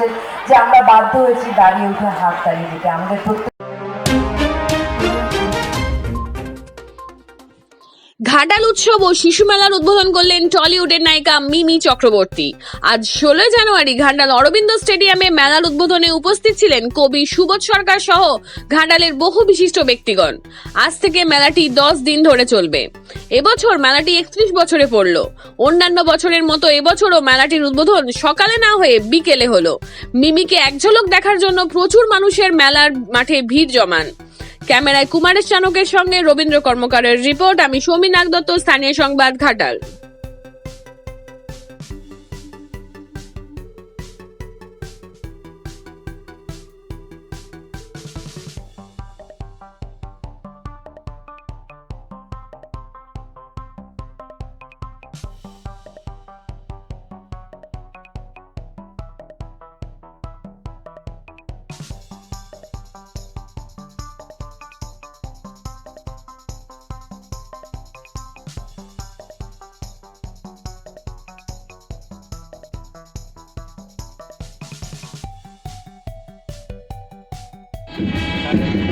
করেছেন যে আমরা বাধ্য হয়েছি দাঁড়িয়ে উঠে হাত তালি দিতে। আমাদের প্রত্যেক ঘাটাল উৎসব ও শিশু মেলার উদ্বোধন করলেন টলিউডের নায়িকা মিমি চক্রবর্তী। আজ ষোলোই জানুয়ারি ঘাটাল অরবিন্দ স্টেডিয়ামে মেলার উদ্বোধনে উপস্থিত ছিলেন কবি সুবোধ সরকার সহ ঘাটালের বহু বিশিষ্ট ব্যক্তিগণ। আজ থেকে মেলাটি দশ দিন ধরে চলবে। এবছর মেলাটি একত্রিশ বছরে পড়ল। অন্যান্য বছরের মতো এবছরও মেলাটির উদ্বোধন সকালে না হয়ে বিকেলে হলো। মিমিকে এক ঝলক দেখার জন্য প্রচুর মানুষের মেলার মাঠে ভিড় জমান। ক্যামেরায় কুমারেশ চানকের সঙ্গে রবীন্দ্র কর্মকারের রিপোর্ট। আমি সৌমিনাগ নাগদত্ত স্থানীয় সংবাদ ঘাটাল। সব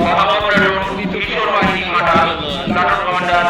প্লাটুন কিশোর বাহিনী কমান্ডার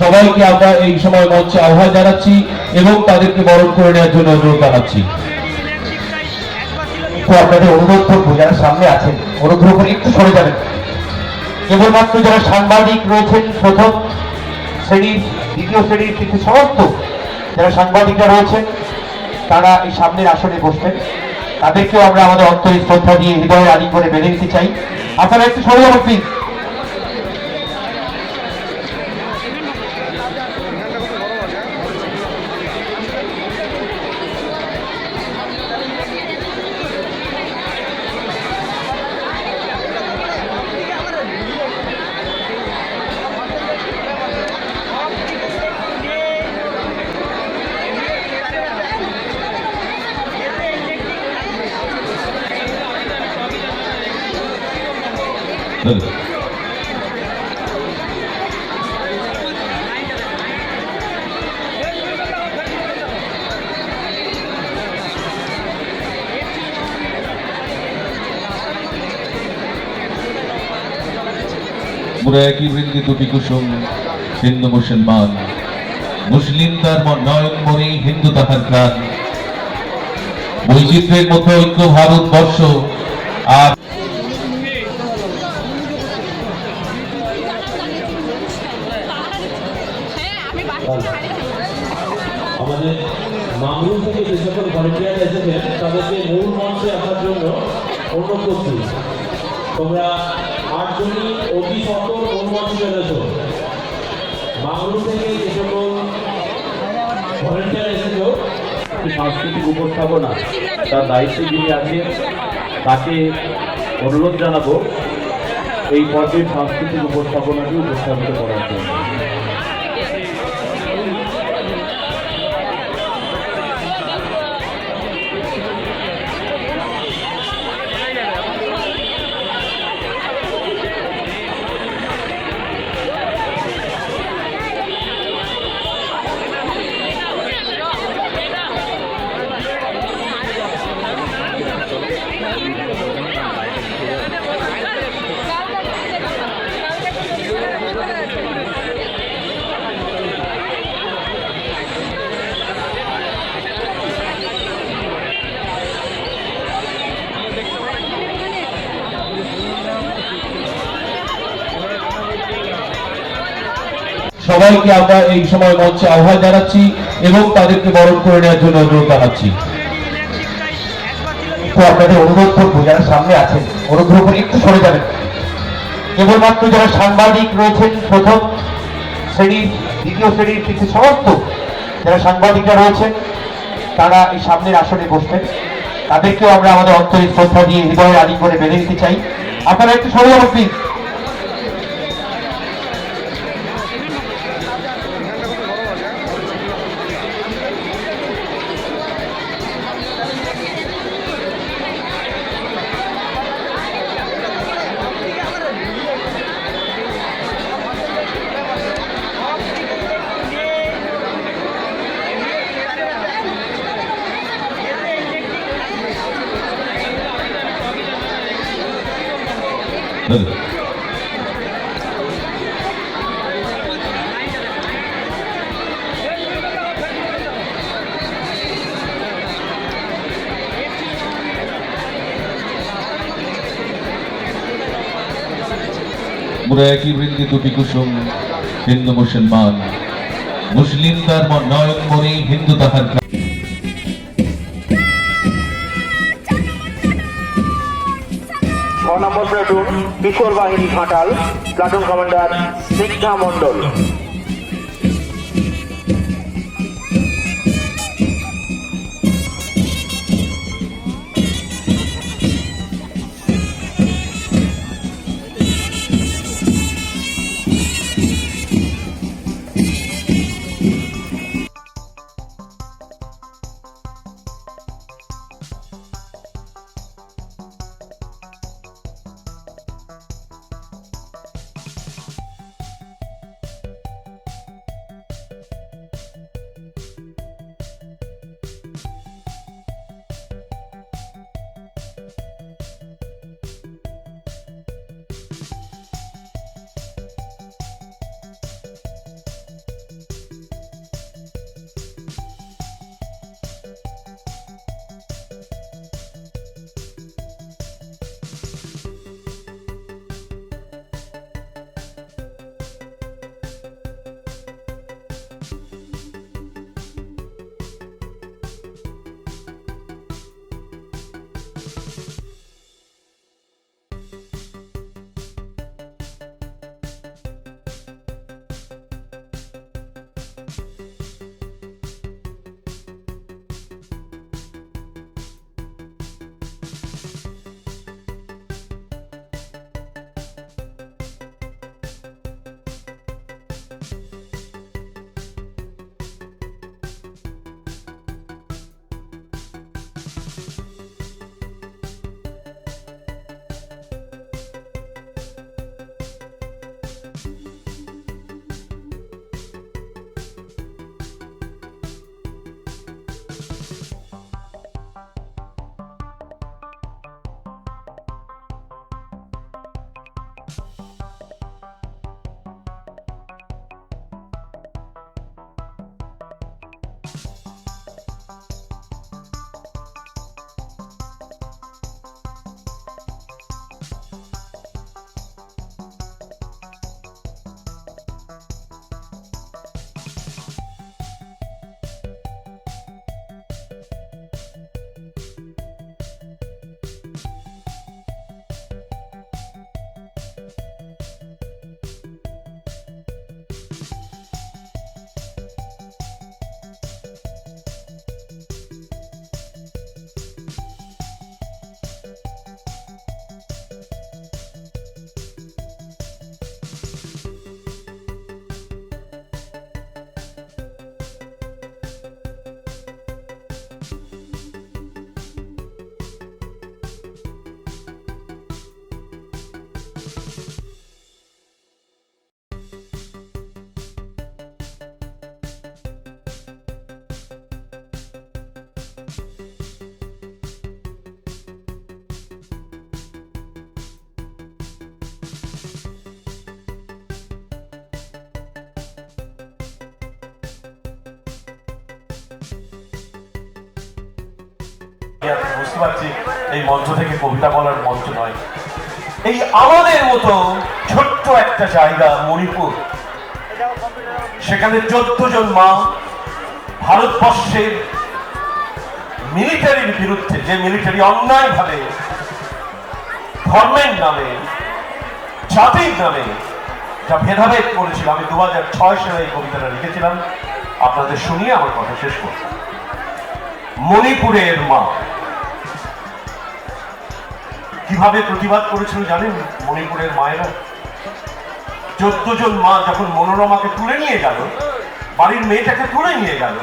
সবাইকে আমরা এই সময় মঞ্চে আহ্বান জানাচ্ছি এবং তাদেরকে বরণ করে নেওয়ার জন্য অনুরোধ জানাচ্ছি। আপনাদের অনুরোধ করব, যারা সামনে আছেন, অনুগ্রহ করে একটু সরে যাবেন। কেবলমাত্র যারা সাংবাদিক রয়েছেন, প্রথম শ্রেণির দ্বিতীয় শ্রেণির কিন্তু সমস্ত যারা সাংবাদিকরা রয়েছেন, তারা এই সামনের আসনে বসবেন। তাদেরকেও আমরা আমাদের অন্তরে শ্রদ্ধা দিয়ে হৃদয়ে আদি করে বেঁধে নিতে চাই। আপনারা একটু সরে যাবেন প্লিজ মোরা একই বৃন্দি, দুটি কুসুম হিন্দু মুসলমান মুসলিম তার নয়ন মনে, হিন্দু তাহার প্রাণ বৈচিত্র্যের মধ্যে ঐক্য ভারতবর্ষ আর আমাদের মামুন থেকে যে সকল সাংস্কৃতিক উপস্থাপনা, তার দায়িত্বে যিনি আছেন, তাকে অনুরোধ জানাব এই পর্বের সাংস্কৃতিক উপস্থাপনাকে উপস্থাপিত করার জন্য। সবাইকে আমরা এই সময় মঞ্চে আহ্বান জানাচ্ছি এবং তাদেরকে বরণ করে নেওয়ার জন্য অনুরোধ জানাচ্ছি। আপনাদের অনুরোধ করব, যারা সামনে আছেন, অনুগ্রহ করে একটু সরে যাবেন। কেবলমাত্র যারা সাংবাদিক রয়েছেন, প্রথম শ্রেণির, দ্বিতীয় শ্রেণির কিন্তু সমস্ত যারা সাংবাদিকরা রয়েছেন, তারা এই সামনের আসনে বসবেন। তাদেরকেও আমরা আমাদের অন্তরে শ্রদ্ধা দিয়ে হৃদয়ে আদি করে বেঁধে নিতে চাই। আপনারা একটু সরে যাবেন প্লিজ মোরা একই বৃন্দি দুটি কুসুম হিন্দু মুসলমান। মুসলিম তার নয়ন মনে হিন্দু তাহার নম্বর প্লাটুন কিশোর বাহিনী ঘাটাল প্লাটুন কমান্ডার স্নিগ্ধা মণ্ডল। বুঝতে পারছি, এই মঞ্চ থেকে কবিতা বলার মঞ্চ নয়। এই আমাদের মতো ছোট্ট একটা জায়গা, মণিপুর। সেখানে চোদ্দ জন মা ভারতবর্ষের মিলিটারির বিরুদ্ধে, যে মিলিটারি অন্যায় ভাবে ধর্মের নামে, জাতির নামে যা ভেদাভেদ করেছিল, আমি দু হাজার ছয় সালে এই কবিতাটা লিখেছিলাম। আপনাদের শুনিয়ে আমার কথা শেষ করছি। মণিপুরের মা। কীভাবে প্রতিবাদ করেছিল জানেন মণিপুরের মায়েরা? চোদ্দ জন মা যখন মনোরমাকে তুলে নিয়ে গেল, বাড়ির মেয়েটাকে তুলে নিয়ে গেল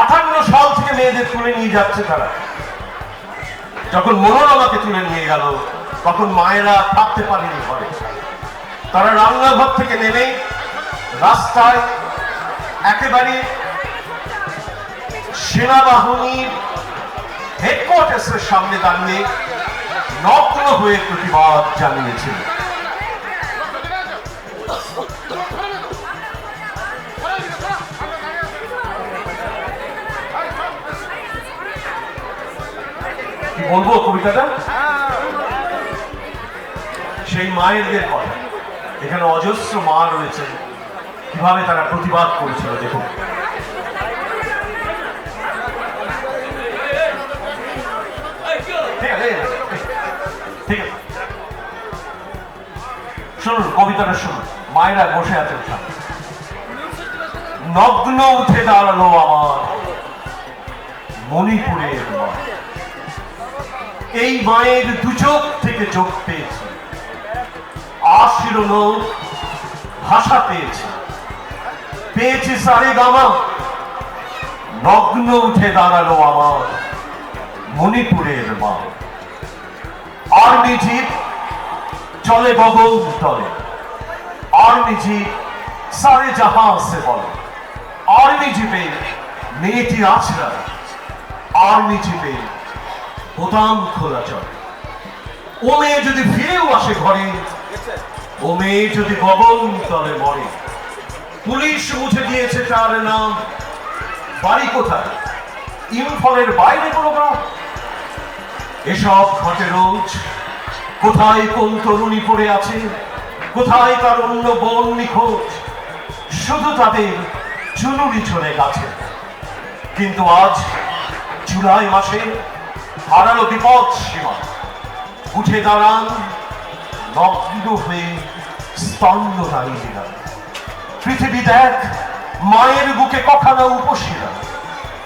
আটান্ন সাল থেকে মেয়েদের তুলে নিয়ে যাচ্ছে তারা। যখন মনোরমাকে তুলে নিয়ে গেল, তখন মায়েরা থাকতে পারেনি ঘরে। তারা রান্নাঘর থেকে নেমে রাস্তায় একেবারে সেনাবাহিনীর হেডকোয়ার্টার্সের সামনে দাঁড়িয়ে নগ্ন হয়ে প্রতিবাদ জানিয়েছিল বলব কবিতাটা? সেই মায়েরদের কথা। এখানে অজস্র মা রয়েছে কীভাবে তারা প্রতিবাদ করেছিল, দেখুন। শুনুন কবিতাটা শুনুন। মায়েরা বসে সামনে। নগ্ন উঠে দাঁড়াল আমার মণিপুরের এই মায়ের দু চোখ থেকে চোখ পেয়েছি। আশিরন ভাষা পেয়েছি। পেয়েছি সারে গামা। নগ্ন উঠে দাঁড়াল আমার মণিপুরের মা। আর্মি জিপ চলে গগন তলে জিপ সারে জাহাঁ সে বলে। আর্মি জিপে মেয়েটি আছড়া আর্মি জিপে বোতাম খোলা চলে। ও মেয়ে যদি ফিরেও আসে ঘরে ও মেয়ে যদি গগন তলে মরে। পুলিশ মুছে দিয়েছে তার নাম। বাড়ি কোথায়? ইম্ফলের বাইরে কোনো গ্রাম? এসব ঘটে রোজ কোথায় কোন তরুণী পড়ে আছে? কোথায় তার অন্য বোন নিখোঁজ? শুধু তাদের চুনুরি চলে গেছে। কিন্তু আজ, জুলাই মাসে, হারালো বিপদ সীমা। উঠে দাঁড়ান, নগ্ন হয়ে স্তম্ভ দাঁড়িয়ে পৃথিবী দেখ, মায়ের বুকে কখানা উপশিরা।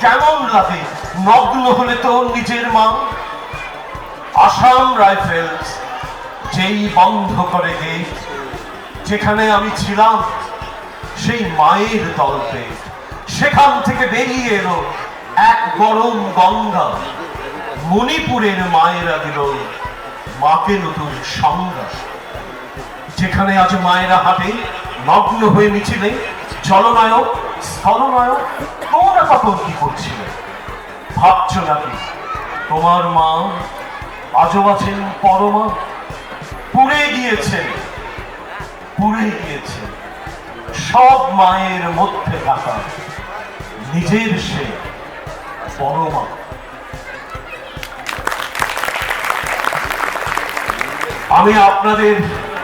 কেমন লাগে নগ্ন হলে তো নিজের মা? আসাম রাইফেলস। যেই বন্ধ করে গেট যেখানে আমি ছিলাম, সেই মায়ের দলতে সেখান থেকে বেরিয়ে এলো এক গরম গঙ্গা। মণিপুরের মায়েরা দিল মাকে নতুন সংজ্ঞা। যেখানে আজ মায়েরা হাটে, নগ্ন হয়ে মিছিলে, জলনায়ক, স্থলনায়ক, তোমরা তখন কি করছিলে? ভাবছ নাকি? তোমার মা আজও আছেন পরমা? পুড়ে গিয়েছে পুড়ে গিয়েছে। সব মায়ের মধ্যে থাকা নিজের সে পরমা। আমি আপনাদের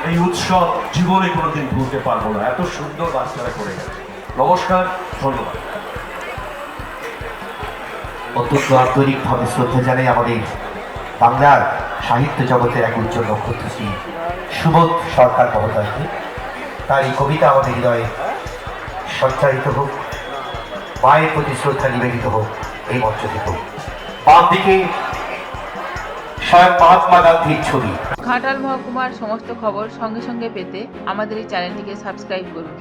এই উৎসব জীবনে কোনোদিন ভুলতে পারব না। এত সুন্দর বাচ্চারা করে গেছে। নমস্কার, ধন্যবাদ। অত্যন্ত আন্তরিকভাবে শ্রদ্ধা জানাই আমাদের বাংলার সাহিত্য জগতের এক উজ্জ্বল নক্ষত্র শ্রী সুবোধ সরকার মহোদয়কে তার এই কবিতা আমাদের হৃদয়ে সঞ্চারিত হোক, মায়ের প্রতি শ্রদ্ধা নিবেদিত হোক, এই মঞ্চ থেকে বাম দিকে স্বয়ং মহাত্মা গান্ধীর ছবি। ঘাটাল মহকুমার সমস্ত খবর সঙ্গে সঙ্গে পেতে আমাদের এই চ্যানেলটিকে সাবস্ক্রাইব করুন।